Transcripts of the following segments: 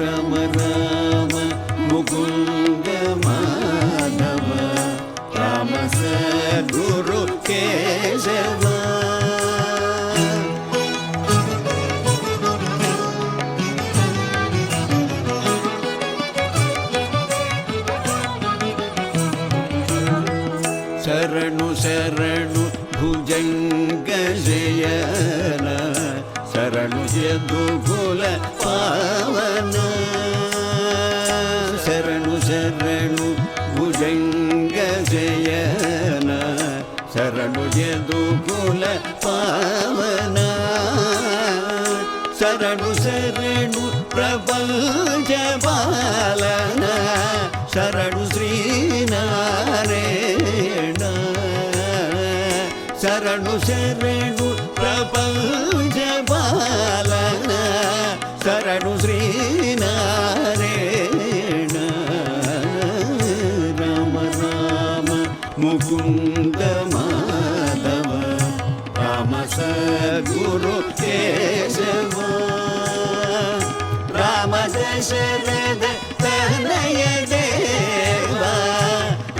राम राम मुकुन्द माधव राम सद्गुरु केशव शरणु शरणु भुजङ्गजयन शरणु यदुकुल पावन శరణు భుజంగ జయన శరణు యదుకుల పావన శరణు శరణు ప్రపంచ పాలన శరణు శ్రీనారాయణ శరణు శరణు ప్రపంచ పాలన ముకుంద మాధవ రామ సద్గురు కేశవ రామ దశరథ తనయ దేవ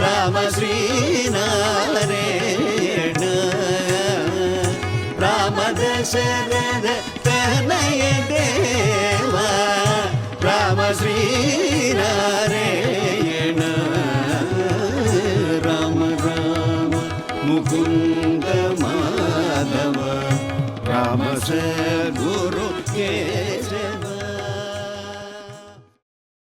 రామ శ్రీనారాయణ రామ దశరథ తనయ దేవ రామ శ్రీనారాయణ मुकुन्द माधव राम गुरु केशव